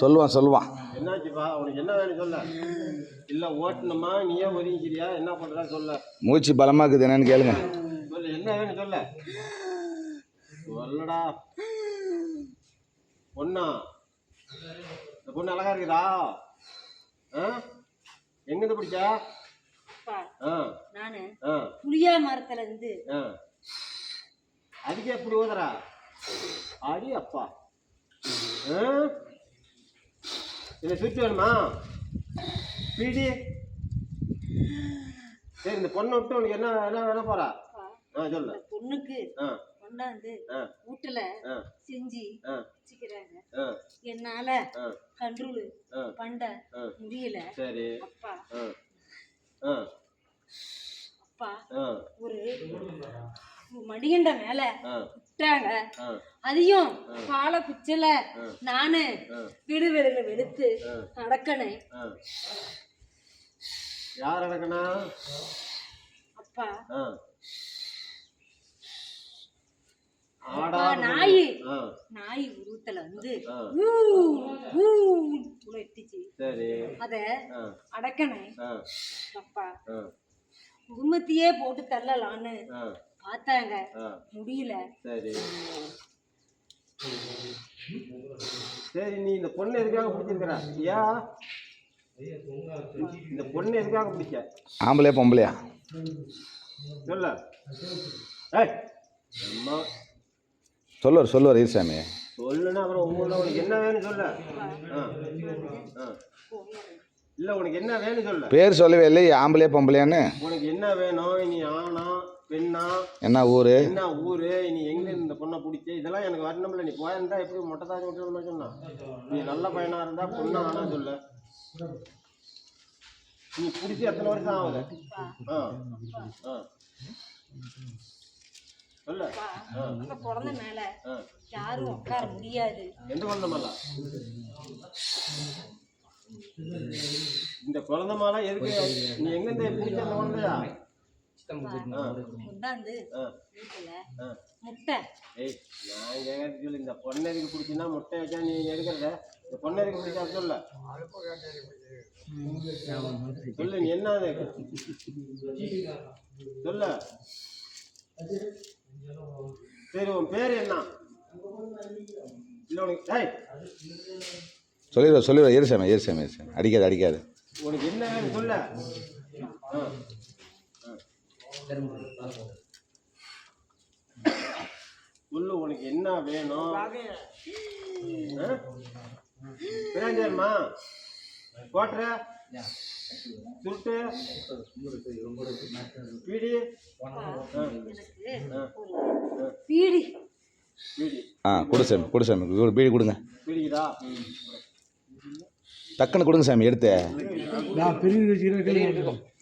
சொல்லுவான் சொல்லுவான். என்னாச்சுப்பா உனக்கு என்ன வேணும் சொல்ல? இல்லை ஓட்டணுமா? நீயே ஒதுங்கிக்கிறியா? என்ன பண்ணுறா சொல்ல? மூச்சு பலமாக இருக்குது என்னன்னு கேளுங்க. சொல்லு என்ன வேணும் சொல்ல? சொல்லடா. பொண்ணா இந்த பொண்ணு அழகா இருக்குதா? ஆ? எங்கிருந்து பிடிச்சா? நானு ஆ. புளியா மரத்துல இருந்து. ஆ. அதுக்கு எப்படி ஓதுறா அடி அப்பா. ஆ? இதை சுற்றி வேணுமா? பீடி. சரி இந்த பொண்ணை விட்டு உனக்கு என்ன என்ன வேண போறா. ஆ சொல்லு. பொண்ணுக்கு கொண்டாந்து வீட்டுல செஞ்சு வச்சுக்கிறாங்க. என்னால கண்ட்ரோல் பண்ண முடியல. சரி. அப்பா. அப்பா. ஒரு மடிகண்ட மேல விட்டாங்க அதையும் பாலை குச்சல நானு. விடு விடுல வெளுத்து நடக்கணும் யார் அடக்கணா அப்பா. நாயி. நாய் உருவத்துல வந்து சரி. அத அடக்கணும் அப்பா. குடும்பத்தையே போட்டு தள்ளலான்னு பார்த்தாங்க. முடியல. சரி. சரி நீ இந்த பொண்ணு எதுக்காக பிடிச்சிருக்கிற? ஐயா இந்த பொண்ணு எதுக்காக பிடிச்ச? ஆம்பளையா பொம்பளையா? சொல்ல. அம்மா. சொல்லுவார் சொல்லுவார் ஈர்சாமி சொல்லுன்னா அப்புறம் உங்களை உனக்கு என்ன வேணும் சொல்ல? ஆ ஆ. இல்லை உனக்கு என்ன வேணும் சொல்ல? பேர் சொல்லவே இல்லை ஆம்பளையா பொம்பளையான்னு. உனக்கு என்ன வேணும்? நீ ஆணா பெண்ணா என்ன ஊர்? என்ன ஊரு? நீ எங்க இந்த பொண்ணை பிடிச்ச? இதெல்லாம் எனக்கு வரணும்ல. நீ போயிருந்தா எப்படி மொட்டை தாடி விட்டு சொன்னா? நீ நல்ல பையனா இருந்தா பொண்ணா ஆனா சொல்ல. நீ பிடிச்சி எத்தனை வருஷம் ஆகுது ஆ. ஆ. சொல்ல. மேல யாரும் உட்கார முடியாது. எந்த குழந்தை இந்த குழந்தை மேல எதுக்கு? நீ எங்க இருந்து பிடிச்ச குழந்தையா? ஆ. வீட்டுல முட்டை. ஏய் நான் கேட்கறது சொல்லு இந்த பொண்ணருக்கு முட்டை வச்சா நீ எடுக்கிறத? இந்த பொண்ணருக்கு பிடிச்சா சொல்ல. சொல்லு நீ என்ன அது? சொல்ல. சரி உன் பேர் என்ன? இல்லை உனக்கு ஏய். சொல்லிடுவா சொல்லிடுவா ஈர்சாமி ஈர்சாமி ஈர்சாமி அடிக்காது அடிக்காது. உனக்கு என்ன வேணும் சொல்ல. ஆ. சொல்லு உனக்கு என்ன வேணும்? பிராஞ்சர்மா. கோட்ர சுருட்டு. பீடி. ஆ, பீடி. கொடு சாமி கொடு சாமி. ஒரு பீடி கொடுங்க. பீடிக்குதா? டக்குன்னு கொடுங்க சாமி எடுத்து. பீடி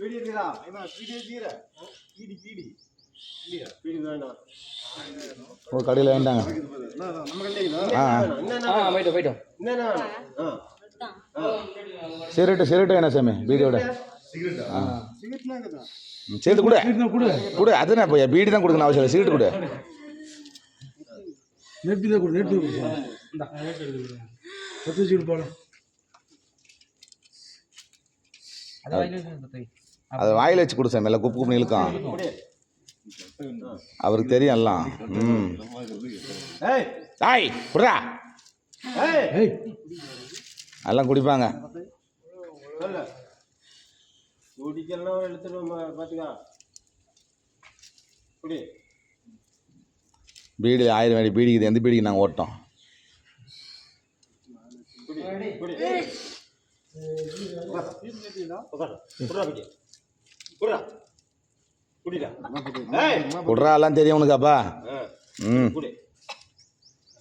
இருக்குதா? ஒரு கடையில் வேண்டாங்க ஆ ஆ. சிகரெட்டு சிகரெட்டு வேணாம் சாமி பீடியோட. ஆ. சேர்த்து கொடு. கொடு. அதுனா இப்போ பீடி தான் கொடுக்கணும் அவசியம் இல்லை சிகரெட் கொடு. நெருப்பி தான் கொடு பத்து வச்சு போகலாம் அதை வாயில் வச்சு கொடு சாமி எல்லாம் குப்பு குப்பு இழுக்கும். அவருக்கு தெரியும் எல்லாம். ம். ஏய். தாய் ஏய். எல்லாம் குடிப்பாங்க. பீடி ஆயிரம் வேடி பீடிக்குது. எந்த பீடிக்கு நாங்கள் ஓட்டோம்? உட்கார். உட்கார். குடுறா. குடிடா. எல்லாம் தெரியும் உனக்காப்பா ஆ, ம் குடி.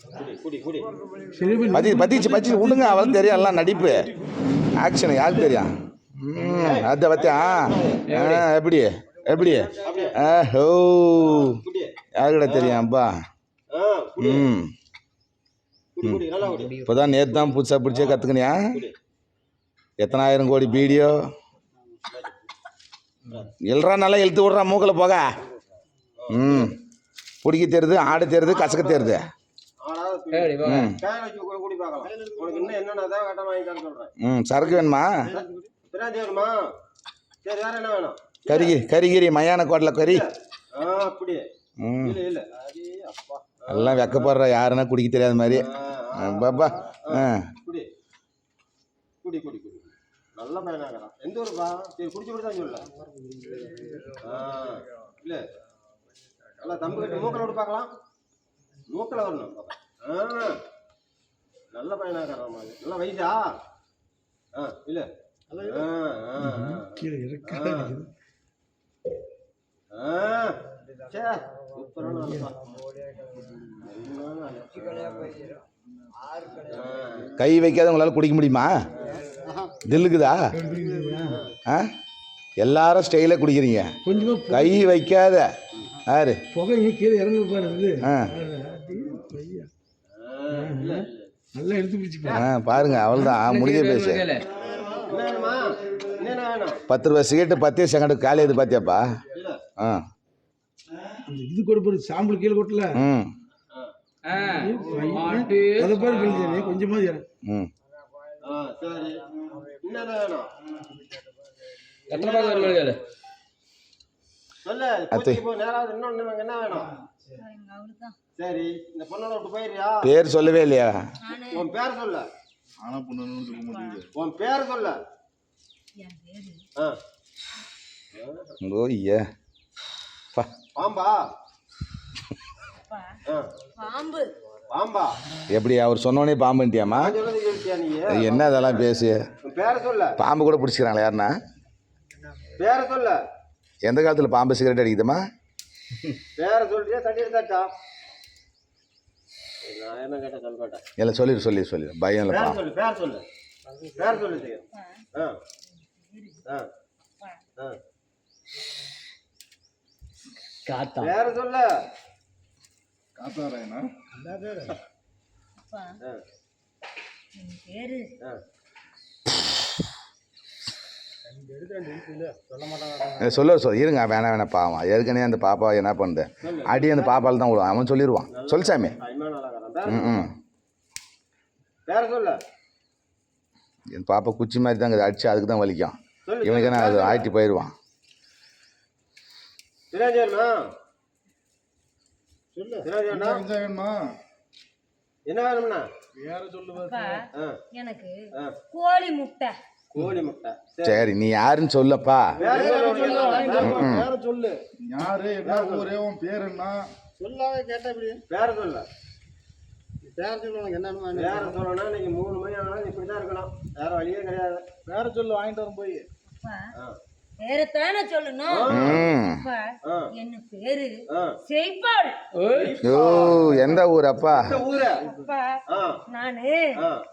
குடி, குடி, குடி. சரி பண்ணி பத்தி பத்திச்சு பத்திச்சு விடுங்க அவளுக்கு தெரியும் எல்லாம் நடிப்பு ஆக்ஷன் யாருக்கு தெரியும் ம் அத பத்தியா ஆ எப்படி எப்படி குடி. யாருக்கிட்ட தெரியும் அப்பா ஆ, குடி. ம் குடி, குடி. நல்லா குடி. இப்போதான் நேற்று தான் புதுசாக பிடிச்சே கற்றுக்கினியா. எத்தனாயிரம் கோடி வீடியோ எழுறா நல்லா இழுத்து விட்றா மூக்கில் போக. ம். பிடிக்க தெரியுது ஆட தெரியுது கசக்க ஆடாத ம். சரக்கு வேணுமா? கரிகி கரிகிரி மயான கோட்டில் கறி. ம். இல்லை இல்லை. அடி அப்பா. எல்லாம் வெக்கப்படுற யாருன்னா குடிக்க தெரியாத மாதிரி. பாப்பா ஆ குடி குடி குடி குடி நல்ல பையனாகிறான் எந்த ஊருப்பா சரி குடிச்சு குடிச்சா சொல்ல ஆ இல்லை. நல்லா தம்பு கட்டி மூக்கில் விட்டு பார்க்கலாம். மூக்கில் வரணும். ஆ. நல்ல பையனாகிறான் மாதிரி நல்ல வயசா? ஆ இல்லை. கை வைக்காத உங்களால் குடிக்க முடியுமா? தில்லுக்குதா? ஆ? எல்லாரும் ஸ்டைலாக குடிக்கிறீங்க. கொஞ்சமா பொ- கை வைக்காத. யாரு புகை கீழே இறங்க பாருங்க ஆ. நல்லா எடுத்து பிடிச்சி பாரு ஆ பாருங்க அவள்தான். முடிஞ்ச பேசு பத்து ரூபா சிகரெட்டு பத்தே செகண்டு காலி இது பார்த்தியாப்பா ஆ. இது கூட போடு சாம்பல் கீழே கொட்டல. ம். அதை பாரு கழிஞ்சானே கொஞ்சமா இறங்க ம். ஆ சரி. பேர் சொல்லவே இல்லையா நானு உன் பேர் சொல்லு உன் பேர் சொல்லு என் பேரு ஆ ஓ ஐயா பா பாம்பா அப்பா ஆ பாம்பு பாம்பா. எப்படி அவர் சொன்னோடனே பாம்புன்ட்டியாமா என்ன அதெல்லாம் பேசு? சொல்லு. பாம்பு கூட பிடிச்சிக்கிறாங்களா யாருன்னா? பேரை சொல்லு. எந்த காலத்தில் பாம்பு சிகரெட் அடிக்குதுமா சொல்ல இல்லை சொல்லிடு சொல்லிடு சொல்லிடு பயம் இல்லை பேர் சொல்லு. பேர் சொல்லு பேர். சொல்லு சீக்கிரம். ஆ ஆ ஆ காத்தா பேரை சொல்லு அப்பா பேரு சொல்ல சொல் இருங்க வேணாம் வேணாம் பாவம். ஏற்கனவே அந்த பாப்பா என்ன பண்ணுது? அடி அந்த பாப்பால் தான் விடுவான். அவன் சொல்லிடுவான் சொல் சாமி. ம் என் பாப்பா குச்சி மாதிரி தான் அடிச்சு அதுக்கு தான் வலிக்கும். இவனுக்கு என்ன அது ஆட்டி போயிடுவான். என்ன ஆ. எனக்கு ஆ. கோழி முட்டை. கோழி முட்டை. சரி. நீ யாருன்னு சொல்லப்பா. பேரை சொல்லு யாரு என்ன ஊரு உன் பேர் என்ன? சொல்லாத கேட்டா இப்படி. பேரை சொல்லு. பேரை சொல்லு உனக்கு என்ன பேரை சொல்லணும்னா இன்னைக்கு மூணு மணி ஆனாலும் இப்படி தான் இருக்கணும். வேற வழியே கிடையாது. பேரை சொல்லு வாங்கிட்டு வரும் போய். பேரைத்தானே சொல்லணும். என்ன பேரு? ஆ. செய்பாள். ஓ எந்த ஊர்? அப்பா நானு. ஆ.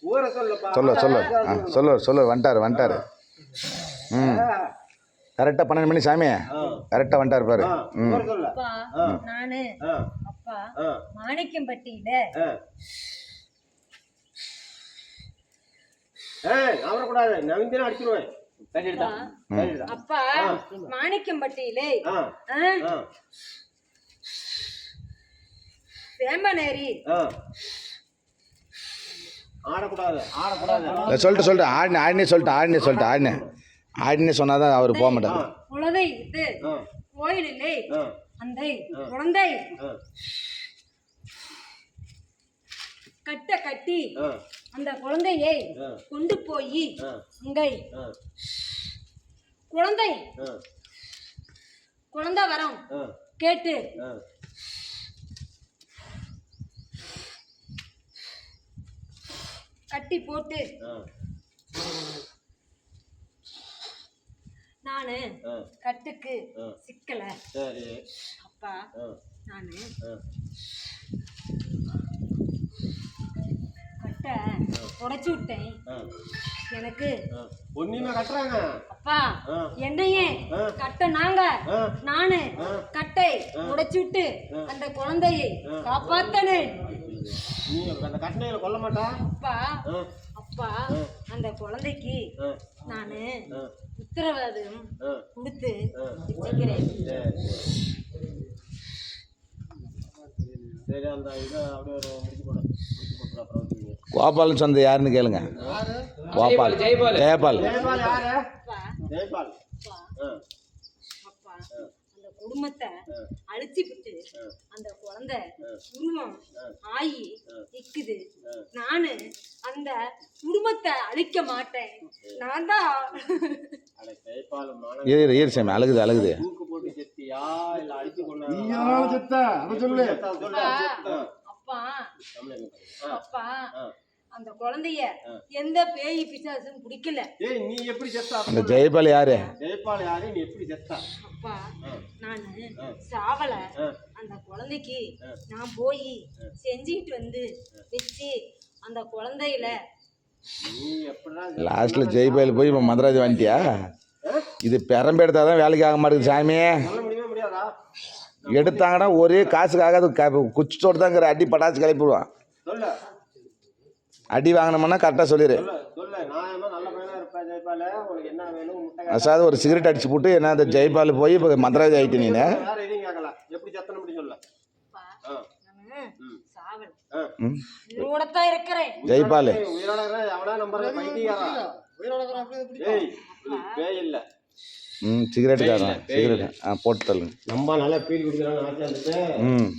ஊரை சொல்லுப்பா. சொல்ல சொல்ல. சொல்ல சொல்ல வந்துட்டாரு வந்துட்டாரு. ம். கரெக்டாக பன்னெண்டு மணி சாமி. ஆ. கரெக்டாக வந்துட்டாரு பாரு. ஆ. ம். நானு. அப்பா ஆ. மாணிக்கம்பட்டியில. ஆ. ஏய் நவரக்கூடாது நவீந்திரம் அடிச்சிருவேன். அப்பா ஆ, ஆ. வேம்பநேரி சொல்லிட்டு சொல்லிட்டு ஆடினே ஆடினே சொல்லிட்டு ஆடினே சொல்லிட்டு ஆடினே. ஆடினே சொன்னால் தான் அவர் போக மாட்டார். குழந்தை இது. கோயிலிலே அந்த குழந்தை. கட்ட கட்டி அந்த குழந்தையை. கொண்டு போய். அங்கே குழந்தை. குழந்தை வரம். கேட்டு. கட்டி போட்டு. நானு கட்டுக்கு. சிக்கல. அப்பா நானு உடைச்சு விட்டேன். எனக்கு ஒன்றுமே கட்டுறாங்க. அப்பா. என்னையே. கட்ட நாங்க. நானு. கட்டை உடைச்சு விட்டு அந்த குழந்தையை காப்பாத்தனேன் நீ அந்த கட்டணையில கொல்ல மாட்டா? அப்பா அப்பா அந்த குழந்தைக்கு நானு உத்தரவாதம் கொடுத்து வச்சுக்கிறேன். சரி. அந்த இதை அப்படியே ஒரு முடிச்சு போடு. முடிச்சு போட்டு அப்புறம் கோபாலன் சொந்த யாருன்னு கேளுங்க. கோபால் ஜெயபால். ஜெயபால். ஜெயபால் யாரு? அப்பா ஜெயபால். அப்பா. ஆ அப்பா. அந்த குடும்பத்தை அழிச்சு விட்டு அந்த குழந்தை உருவம் ஆயி நிக்குது. நானு அந்த குடும்பத்தை அழிக்க மாட்டேன். நான் தான். அழுகுது அழுகுது. தூக்கு போட்டு செத்தியா? இல்ல அடிச்சு கொண்டு அப்பா. அப்பா. அந்த குழந்தைய எந்த பேய் பிசாசும் பிடிக்கல. ஏய் நீ எப்படி செத்தா? இந்த ஜெயபால் யாரு? ஜெயபால் யாரு? நீ எப்படி செத்தா? அப்பா நானு சாவல. அந்த குழந்தைக்கு நான் போய் செஞ்சுட்டு வந்து வச்சு அந்த குழந்தையில லாஸ்ட்ல ஜெய்பால் போய் இப்போ மதுராஜ் வந்துட்டியா இது பெரம்பு எடுத்தால் தான் வேலைக்கு ஆக மாட்டேங்குது சாமி. எடுத்தாங்கன்னா ஒரே காசுக்காக அது க குச்சிச்சோடு தாங்கிற அடி பட்டாசு கிளப்பிடுவான் சொல்லு. அடி வாங்கினோம்னா கரெக்டாக சொல்லிடு அசாது ஒரு சிகரெட் அடிச்சு போட்டு என்ன அந்த ஜெய்பால் போய் இப்போ மதுராஜ் ஆகிட்டு நீ உயிரோட ஜெய்பால். உயிரோட இல்ல. ம் சிகரெட்டுக்காரன் சிகரெட் ஆ போட்டு தள்ளுங்க. நம்ம நல்லா ஆச்சா இருந்துச்சு. ம்.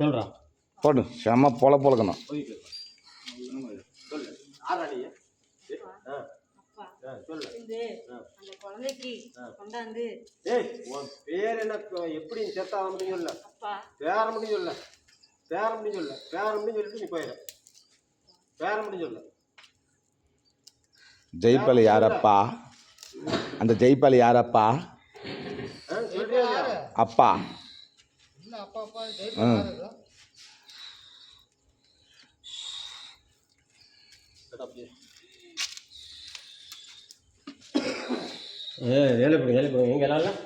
சொல்றான் போடு செம்ம பொல பொழக்கணும் ஒதுக்கி சொல்லு ஆறா நீ ஆ. அப்பா ஆ, சொல்லு. வந்து அந்த குழந்தைக்கு கொண்டாந்து. ஏய் உன் பேர் என்ன? எப்படி நீ செத்தா முடியும் சொல்ல. அப்பா. பேர முடியும் சொல்ல. பேர முடியும் சொல்ல. பேர முடியும் சொல்லிட்டு நீ போயிடு பேர முடியும் சொல்ல. ஜெய்பால் யாரப்பா? அந்த ஜெய்பால் யாரப்பா? அப்பா. ம் ஏ போடுங்க போடுங்க எங்க எல்லாம்